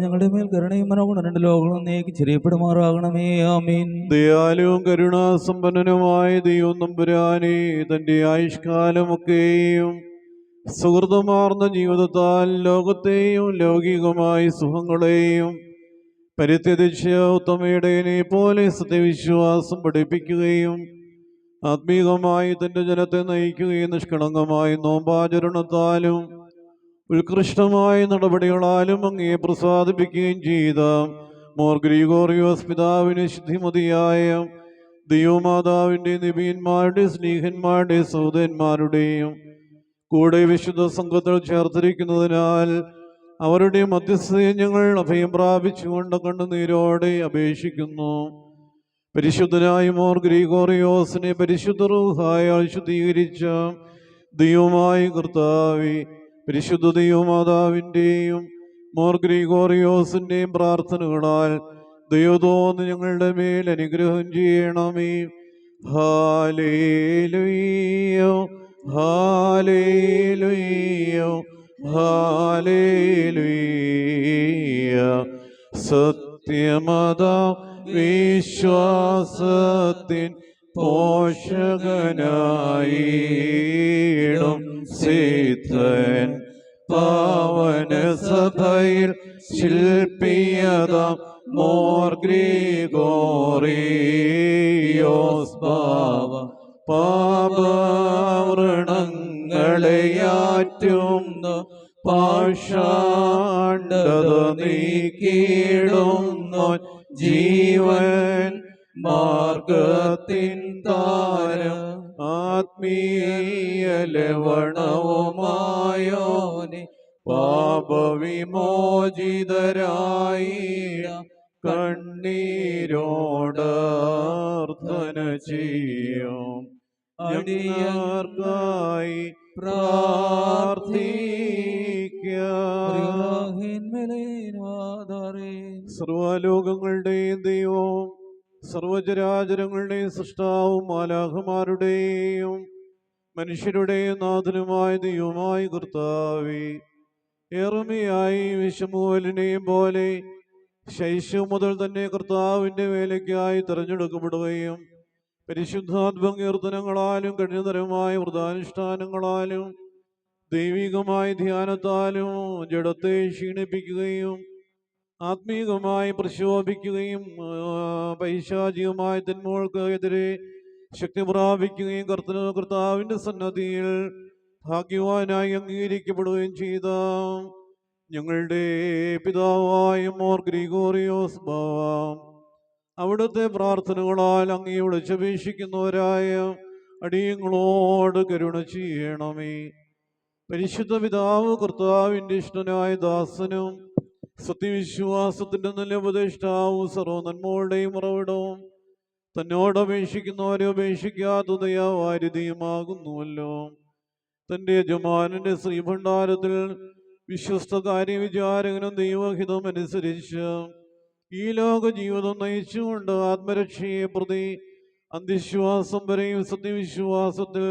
ഞങ്ങളുടെ മേൽ കരുണയും മനോഗുണം രണ്ട് ലോകങ്ങളും നീക്കി ചെറിയപ്പെടുമാറാകണമേ. ആമീൻ. ദയാലുവും കരുണാസമ്പന്നനുമായ ദൈവം നമ്പുരാനെ തന്റെ ആയുഷ്കാലമൊക്കെയും സുഹൃതമാർന്ന ജീവിതത്താൽ ലോകത്തെയും ലൗകികമായ സുഖങ്ങളെയും പരിത്യജിച്ച് ഉത്തമയുടേനെ പോലെ സത്യവിശ്വാസം പഠിപ്പിക്കുകയും ആത്മീകമായി തന്റെ ജനത്തെ നയിക്കുകയും നിഷ്കളങ്കമായി നോമ്പാചരണത്താലും ഉത്കൃഷ്ടമായ നടപടികളാലും അങ്ങേ പ്രസാദിപ്പിക്കുകയും ചെയ്ത മോർ ഗ്രീഗോറിയോസ് പിതാവിന് ശുദ്ധിമതിയായ ദൈവമാതാവിന്റെ നിബീന്മാരുടെ സ്നേഹന്മാരുടെ സൗദന്മാരുടെയും കൂടെ വിശുദ്ധ സംഘത്തിൽ ചേർത്തിരിക്കുന്നതിനാൽ അവരുടെ മധ്യസ്ഥയെ ഞങ്ങൾ അഭയം പ്രാപിച്ചുകൊണ്ട് കണ്ണുനീരോടെ അപേക്ഷിക്കുന്നു. പരിശുദ്ധനായ മോർ ഗ്രീഗോറിയോസിനെ പരിശുദ്ധ റൂഹായാൽ ശുദ്ധീകരിച്ച ദൈവമായി കർത്താവി പരിശുദ്ധ ദൈവമാതാവിന്റെയും മോർ ഗ്രീഗോറിയോസിന്റെയും പ്രാർത്ഥനകളാൽ ദൈവതോന്ന് ഞങ്ങളുടെ മേൽ അനുഗ്രഹം ചെയ്യണമേ. Hallelujah hallelujah hallelujah. സത്യമത വിശ്വാസത്തിൻ പോഷകനായിടും സിദ്ധൻ. പാവന സഭയിൽ ശില്പിയതാം മോർ പാവ ബാവ. പാപവൃണങ്ങളെയാറ്റുന്ന പാഷാണ്ടത നീക്കിടുന്നു ജീവൻ മാർഗത്തിൻ താരം ആത്മീയ ലവണവുമായോനെ പാപവിമോചിതരായി കണ്ണീരോടർത്ഥന ചെയ്യും. അടിയാർക്കായി പ്രാർത്ഥിക്കേ. സർവലോകങ്ങളുടെയും ദൈവവും സർവചരാചരങ്ങളുടെയും സൃഷ്ടാവും മാലാഹമാരുടെയും മനുഷ്യരുടെയും നാഥനുമായ ദൈവമായി കർത്താവി ഏറമയായി വിഷമുവലിനെയും പോലെ ശൈശവം മുതൽ തന്നെ കർത്താവിന്റെ വേലയ്ക്കായി തിരഞ്ഞെടുക്കപ്പെടുകയും പരിശുദ്ധാത്മകീർത്തനങ്ങളാലും കഠിനതരമായ വ്രതാനുഷ്ഠാനങ്ങളാലും ദൈവികമായ ധ്യാനത്താലും ജഡത്തെ ക്ഷീണിപ്പിക്കുകയും ആത്മീകമായി പ്രക്ഷോഭിക്കുകയും പൈശാചികമായ തിന്മകൾക്ക് എതിരെ ശക്തി പ്രാപിക്കുകയും കർത്തന കർത്താവിന്റെ സന്നദ്ധിയിൽ ഭാഗ്യവാനായി അംഗീകരിക്കപ്പെടുകയും ചെയ്ത ഞങ്ങളുടെ പിതാവായ മോർ ഗ്രിഗോറിയോസ് ബാവ. അവിടുത്തെ പ്രാർത്ഥനകളാൽ അങ്ങയോട് ചപേക്ഷിക്കുന്നവരായ അടിയങ്ങളോട് കരുണ ചെയ്യണമേ. പരിശുദ്ധ പിതാവ് കർത്താവിന്റെ ഇഷ്ടനായ ദാസനും സത്യവിശ്വാസത്തിന്റെ നല്ല ഉപദേഷ്ടാവും സർവനന്മകളുടെയും ഉറവിടവും തന്നോട് അപേക്ഷിക്കുന്നവരെ ദയാവാരിധിയുമാകുന്നുവല്ലോ. തന്റെ യജമാനന്റെ ശ്രീഭണ്ഡാരത്തിൽ വിശ്വസ്ത കാര്യവിചാരകനും ദൈവഹിതം അനുസരിച്ച് ഈ ലോക ജീവിതം നയിച്ചുകൊണ്ട് ആത്മരക്ഷയെ പ്രതി അന്ധവിശ്വാസം വരെയും സത്യവിശ്വാസത്തിൽ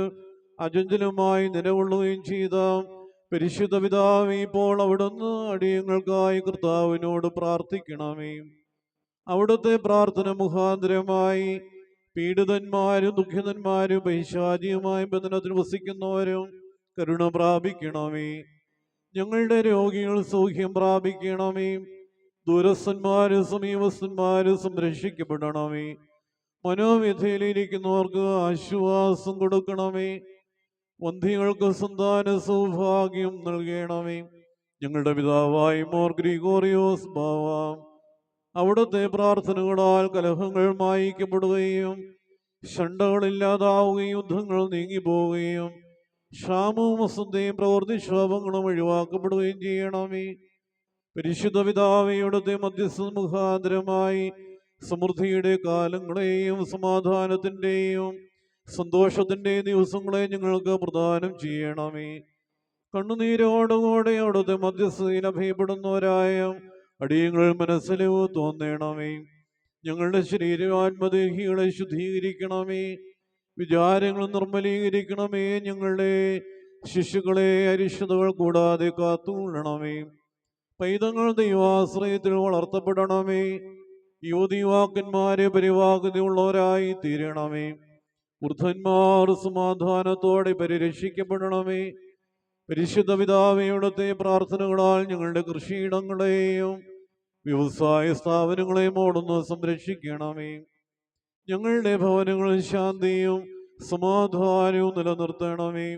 അചഞ്ചലമായി നിലകൊള്ളുകയും ചെയ്ത പരിശുദ്ധ പിതാവ് ഇപ്പോൾ അവിടുന്ന് അടിയങ്ങൾക്കായി കർത്താവിനോട് പ്രാർത്ഥിക്കണമേ. അവിടുത്തെ പ്രാർത്ഥന മുഖാന്തരമായി പീഡിതന്മാരും ദുഃഖിതന്മാരും പൈശാചികമായ ബന്ധനത്തിൽ വസിക്കുന്നവരും കരുണ പ്രാപിക്കണമേ. ഞങ്ങളുടെ രോഗികൾ സൗഖ്യം പ്രാപിക്കണമേ. ദൂരസ്ഥന്മാരും സമീപസ്ഥന്മാരും സംരക്ഷിക്കപ്പെടണമേ. മനോവ്യഥയിലിരിക്കുന്നവർക്ക് ആശ്വാസം കൊടുക്കണമേ. വന്ധികൾക്ക് സന്താന സൗഭാഗ്യം നൽകണമേ. ഞങ്ങളുടെ പിതാവായി മോർ ഗ്രിഗോറിയോസ് ഭാവാം അവിടുത്തെ പ്രാർത്ഥനകളാൽ കലഹങ്ങൾ മായിക്കപ്പെടുകയും ഷണ്ടകളില്ലാതാവുകയും യുദ്ധങ്ങൾ നീങ്ങിപ്പോവുകയും ക്ഷാമവും അസന്തയും പ്രവൃത്തിക്ഷോഭങ്ങളും ഒഴിവാക്കപ്പെടുകയും ചെയ്യണമേ. പരിശുദ്ധ പിതാവിയുടെ മധ്യസ്ഥ സമൃദ്ധിയുടെ കാലങ്ങളെയും സമാധാനത്തിന്റെയും സന്തോഷത്തിന്റെയും ദിവസങ്ങളെ ഞങ്ങൾക്ക് പ്രദാനം ചെയ്യണമേ. കണ്ണുനീരോടുകൂടെ അവിടുത്തെ മധ്യസ്ഥയിൽ അഭയപ്പെടുന്നവരായ അടിയങ്ങൾ മനസ്സിലോ തോന്നണമേ. ഞങ്ങളുടെ ശരീരമാത്മദേഹികളെ ശുദ്ധീകരിക്കണമേ. വിചാരങ്ങൾ നിർമ്മലീകരിക്കണമേ. ഞങ്ങളുടെ ശിശുക്കളെ അരിഷ്ടതകൾ കൂടാതെ കാത്തുകൊള്ളണമേ. പൈതങ്ങൾ ദൈവാശ്രയത്തിൽ വളർത്തപ്പെടണമേ. യുവതിയുവാക്കന്മാരെ പരിവാഹതയുള്ളവരായി തീരണമേ. വൃദ്ധന്മാർ സമാധാനത്തോടെ പരിരക്ഷിക്കപ്പെടണമേ. പരിശുദ്ധ പിതാവയുടത്തെ പ്രാർത്ഥനകളാൽ ഞങ്ങളുടെ കൃഷിയിടങ്ങളെയും വ്യവസായ സ്ഥാപനങ്ങളെയും ഓടുന്ന് സംരക്ഷിക്കണമേ. ഞങ്ങളുടെ ഭവനങ്ങളിൽ ശാന്തിയും സമാധാനവും നിലനിർത്തണമേ.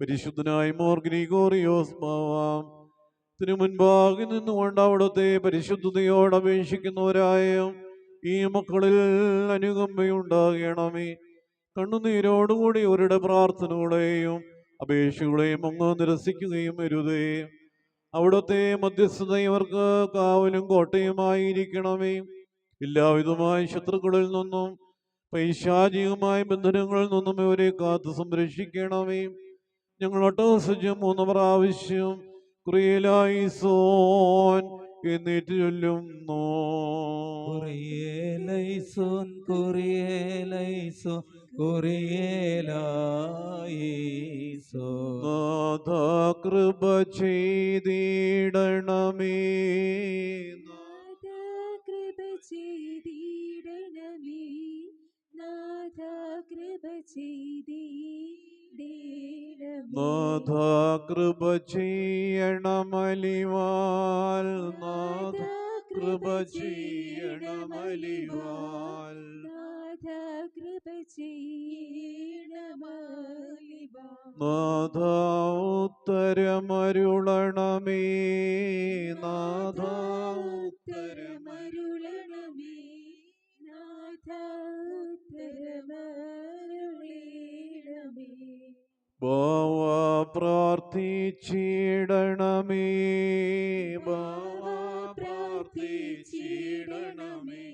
പരിശുദ്ധനായ മോർഗ്നിഗോറിയോസ് ഭാവാം തിനു മുൻപാകെ നിന്നുകൊണ്ട് അവിടുത്തെ പരിശുദ്ധതയോട് അപേക്ഷിക്കുന്നവരായ ഈ മക്കളിൽ അനുകമ്പയുണ്ടാകണമേ. കണ്ണുനീരോടുകൂടി അവരുടെ പ്രാർത്ഥനകളെയും അപേക്ഷകളെയും അങ്ങ് നിരസിക്കുകയും അരുതേ അവിടുത്തെ മധ്യസ്ഥത ഇവർക്ക് കാവലും കോട്ടയുമായിരിക്കണമേ. എല്ലാവിധമായ ശത്രുക്കളിൽ നിന്നും പൈശാചികമായ ബന്ധനങ്ങളിൽ നിന്നും ഇവരെ കാത്തു സംരക്ഷിക്കണമേ. ഞങ്ങൾ ഒട്ടസജ്ജം മൂന്ന് പ്രാവശ്യം ക്രിയലായി സോൻ എന്നേറ്റ് ചൊല്ലുന്നു. കുറിയേലൈസോൻ കുറിയേലായിസോ കൃപ ചെയ്തിടണമേ നാഥ കൃപ ചെയ്തിടണമേ നാഥ കൃപ ചെയ്തിടണമേ നാഥ കൃപ ചെയ്യണമലിവാൽ നാഥ കൃപ ചെയ്യണമലിവാൽ നാഥ ഉത്തരമരുളണമേ നാഥ. ഉത്തരമരുളണമേ നാഥ ഉത്തരമരുളണമേ. ഭാവ പ്രാർത്ഥിച്ചിടണമേ ഭാവ പ്രാർത്ഥിച്ചിടണമേ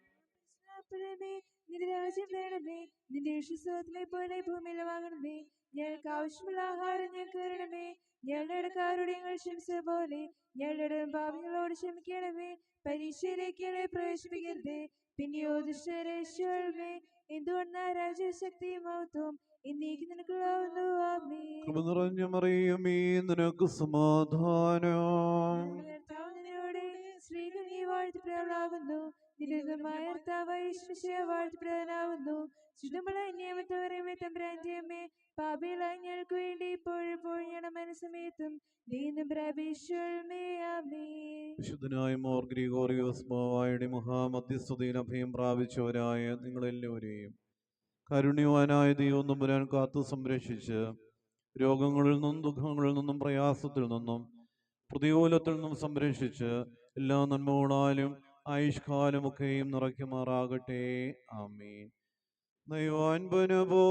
നിന്റെ ഇഷ്ടത്തിലെ പോലെ ഭൂമിയിൽ വാങ്ങണമേ. ഞങ്ങൾക്ക് ആവശ്യമുള്ള ആഹാരം ഞങ്ങൾക്ക് തരണമേ. ഞങ്ങളുടെ ഇടക്കാരോട് ഞങ്ങൾ ക്ഷമിച്ച പോലെ ഞങ്ങളുടെ പാപങ്ങളോട് ക്ഷമിക്കണമേ. പരീക്ഷയിലേക്ക് ഞങ്ങളെ പ്രവേശിപ്പിക്കരുതേ. പിന്നെയോ ദുഷ്ടരേശ്വരമേ എന്തുകൊണ്ടാ രാജ്യശക്തിയും മൗത്വം നിറഞ്ഞ മറിയുമേ നിനക്ക് സമാധാനം. സ്ത്രീകൾ നീ വാഴ്ത്തപ്പെടാവുന്നു നിരുതമായ ശുദ്ധമുള്ള നിയമത്തവരമേ തമ്പ്രാന്റെ അമ്മേ പാപികളായി ഞങ്ങൾക്ക് വേണ്ടി ഇപ്പോഴും പൊഴിയണം മനസ്സമയത്തും നീന്നും പ്രവേശ്വരമേ വിശുദ്ധനായ മോർ ഗ്രിഗോറിയോസ് ബാവായുടെ മഹാമധ്യസ്ഥതയിൽ അഭയം പ്രാപിച്ചവരായ നിങ്ങളെല്ലാവരെയും കരുണ്യവാനായ ദൈവം തമ്പുരാൻ കാത്തു സംരക്ഷിച്ച് രോഗങ്ങളിൽ നിന്നും ദുഃഖങ്ങളിൽ നിന്നും പ്രയാസത്തിൽ നിന്നും പ്രതികൂലത്തിൽ നിന്നും സംരക്ഷിച്ച് എല്ലാ നന്മകളാലും ആയുഷ്കാലമൊക്കെയും നിറയ്ക്കുമാറാകട്ടെ. ആമീൻ. May one bunabo